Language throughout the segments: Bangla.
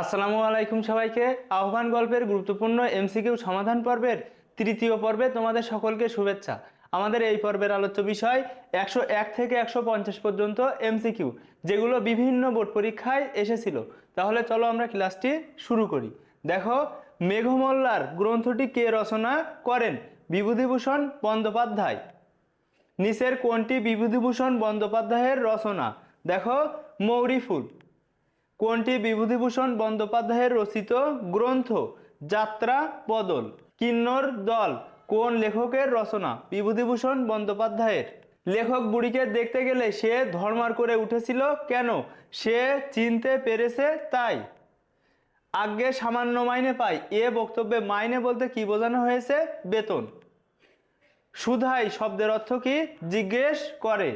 আসসালামু আলাইকুম সবাইকে। আহ্বান গল্পের গুরুত্বপূর্ণ এমসিকিউ সমাধান পর্বের তৃতীয় পর্বে তোমাদের সকলকে শুভেচ্ছা। আমাদের এই পর্বের আলোচ্য বিষয় একশো এক থেকে একশো পঞ্চাশ পর্যন্ত এমসিকিউ, যেগুলো বিভিন্ন বোর্ড পরীক্ষায় এসেছিল। তাহলে চলো আমরা ক্লাসটি শুরু করি। দেখো, মেঘমল্লার গ্রন্থটি কে রচনা করেন? বিভূতিভূষণ বন্দ্যোপাধ্যায়। নিচের কোনটি বিভূতিভূষণ বন্দ্যোপাধ্যায়ের রচনা? দেখো, মৌরিফুল। কোনটি বিভূতিভূষণ বন্দ্যোপাধ্যায়ের রচিত গ্রন্থ? যাত্রা, বদল। কিন্নর দল, কোন লেখকের রচনা? বিভূতিভূষণ বন্দ্যোপাধ্যায়ের। লেখক বুড়িকে দেখতে গেলে সে ধর্মার করে উঠেছিল কেন? সে চিনতে পেরেছে তাই। আগে সামান্য মাইনে পাই। এ বক্তব্যে মাইনে বলতে কি বোঝানো হয়েছে? বেতন। সুধাই শব্দের অর্থ কি? জিজ্ঞেস করে।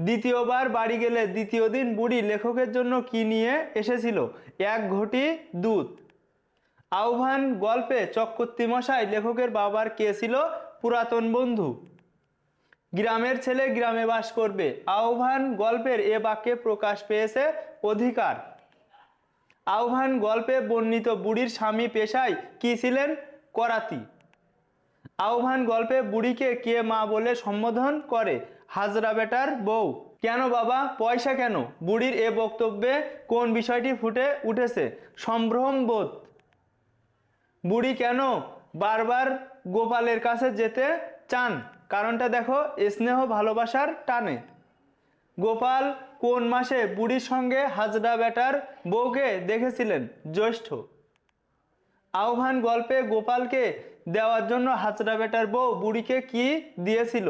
দ্বিতীয়বার বাড়ি গেলে দ্বিতীয় দিন বুড়ি লেখকের জন্য কি নিয়ে এসেছিল? এক ঘটি দুধ। আহ্বান গল্পে চক্রবর্তী মশাই লেখকের বাবার কে ছিল? পুরাতন বন্ধু। গ্রামের ছেলে গ্রামে বাস করবে। আহ্বান গল্পের এ বাক্যে প্রকাশ পেয়েছে অধিকার। আহ্বান গল্পে বর্ণিত বুড়ির স্বামী পেশায় কি ছিলেন? করাতি। আহ্বান গল্পে বুড়িকে কে মা বলে সম্বোধন করে? হাজরা বেটার বউ। কেন বাবা? পয়সা কেন? বুড়ির এ বক্তব্যে কোন বিষয়টি ফুটে উঠেছে? সম্ভ্রম বোধ। বুড়ি কেন বারবার গোপালের কাছে যেতে চান? কারণটা দেখো স্নেহ ভালোবাসার টানে। গোপাল কোন মাসে বুড়ির সঙ্গে হাজরা বেটার বউকে দেখেছিলেন? জ্যৈষ্ঠ। আহ্বান গল্পে গোপালকে দেওয়ার জন্য হাজরা বেটার বউ বুড়িকে কি দিয়েছিল?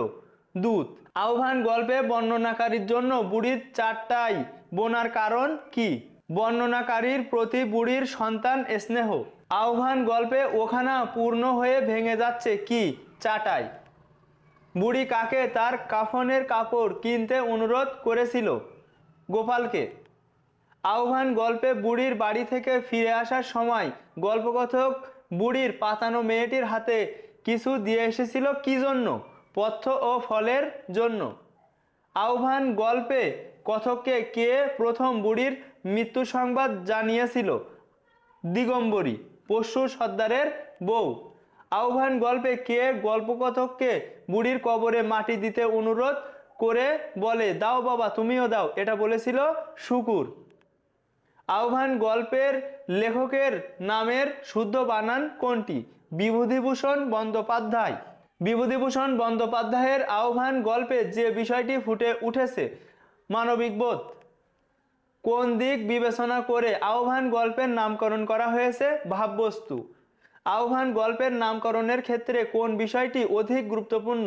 দুধ আহ্বান গল্পে বর্ণনাকারীর জন্য বুড়ির চারটাই বোনার কারণ কি? বর্ণনাকারীর প্রতি বুড়ির সন্তান স্নেহ। আহ্বান গল্পে ওখানা পূর্ণ হয়ে ভেঙে যাচ্ছে কি? চাটাই। বুড়ি কাকে তার কাফনের কাপড় কিনতে অনুরোধ করেছিল? গোপালকে। আহ্বান গল্পে বুড়ির বাড়ি থেকে ফিরে আসার সময় গল্পকথক বুড়ির পাতানো মেয়েটির হাতে কিছু দিয়ে এসেছিল কি জন্য? পথ্য ও ফলের জন্য। আহ্বান গল্পে কথককে কে প্রথম বুড়ির মৃত্যু সংবাদ জানিয়েছিল? দিগম্বরী, পশু সর্দারের বউ। আহ্বান গল্পে কে গল্পকথককে বুড়ির কবরে মাটি দিতে অনুরোধ করে বলে, দাও বাবা, তুমিও দাও। এটা বলেছিল শুকুর। আহ্বান গল্পের লেখকের নামের শুদ্ধ বানান কোনটি? বিভূতিভূষণ বন্দ্যোপাধ্যায়। বিভূতিভূষণ বন্দ্যোপাধ্যায়ের আহ্বান গল্পে যে বিষয়টি ফুটে উঠেছে, মানবিক বোধ। কোন দিক বিবেচনা করে আহ্বান গল্পের নামকরণ করা হয়েছে ভাববস্তু? আহ্বান গল্পের নামকরণের ক্ষেত্রে কোন বিষয়টি অধিক গুরুত্বপূর্ণ?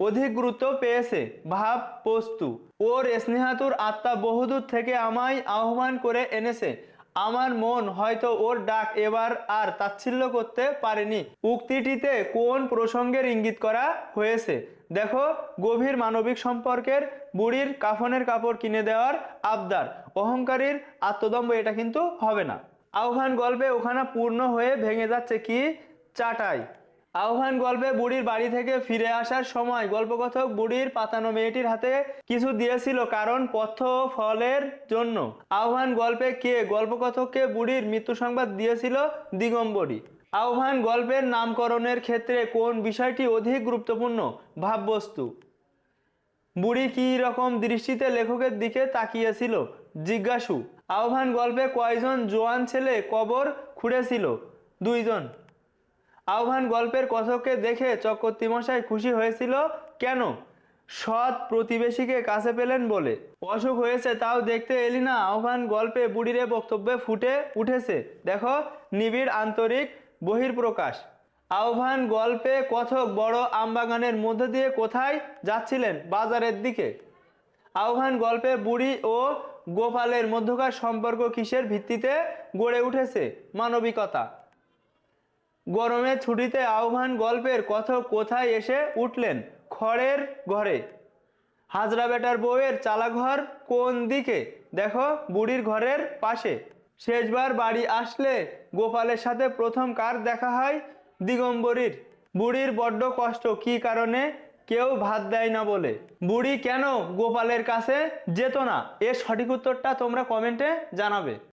অধিক গুরুত্ব পেয়েছে ভাব বস্তু ওর স্নেহাতুর আত্মা বহুদূর থেকে আমায় আহ্বান করে এনেছে। আমার মন হয়তো ওর ডাক এবার আর তাচ্ছিল্য করতে পারেনি। উক্তিটিতে কোন প্রসঙ্গের ইঙ্গিত করা হয়েছে? দেখো, গভীর মানবিক সম্পর্কের বুড়ির কাফনের কাপড় কিনে দেওয়ার আবদার, অহংকারীর আত্মদম্ব এটা কিন্তু হবে না। আহ্বান গল্পে ওখানে পূর্ণ হয়ে ভেঙে যাচ্ছে কি? চাটাই। আহ্বান গল্পে বুড়ির বাড়ি থেকে ফিরে আসার সময় গল্পকথক বুড়ির পাতানো মেয়েটির হাতে কিছু দিয়েছিল কারণ পথ্য ফলের জন্য। আহ্বান গল্পে কে গল্পকথককে বুড়ির মৃত্যু সংবাদ দিয়েছিল দিগম্বরী। আহ্বান গল্পের নামকরণের ক্ষেত্রে কোন বিষয়টি অধিক গুরুত্বপূর্ণ? ভাববস্তু। বুড়ি কী রকম দৃষ্টিতে লেখকের দিকে তাকিয়েছিল? জিজ্ঞাসু। আহ্বান গল্পে কয়জন জোয়ান ছেলে কবর খুঁড়েছিল? দুইজন। আহ্বান গল্পের কথককে দেখে চক্রবর্তী মশাই খুশি হয়েছিল, কেন? সৎ প্রতিবেশীকে কাছে পেলেন বলে। অসুখ হয়েছে, তাও দেখতে এলি না। আহ্বান গল্পে বুড়িরে বক্তব্যে ফুটে উঠেছে। দেখো, নিবিড় আন্তরিক বহির্প্রকাশ আহ্বান গল্পে কথক বড় আমবাগানের মধ্য দিয়ে কোথায় যাচ্ছিলেন বাজারের দিকে? আহ্বান গল্পে বুড়ি ও গোপালের মধ্যকার সম্পর্ক কিসের ভিত্তিতে গড়ে উঠেছে? মানবিকতা। গরমে ছুটিতে আহ্বান গল্পের কথক কোথায় এসে উঠলেন খড়ের ঘরে? হাজরা বেটার বউয়ের চালাঘর কোন দিকে? দেখো বুড়ির ঘরের পাশে। শেষবার বাড়ি আসলে গোপালের সাথে প্রথম কার দেখা হয়? দিগম্বরীর। বুড়ির বড্ড কষ্ট, কি কারণে? কেউ ভাত দেয় না বলে। বুড়ি কেন গোপালের কাছে যেত না? এর সঠিক উত্তরটা তোমরা কমেন্টে জানাবে।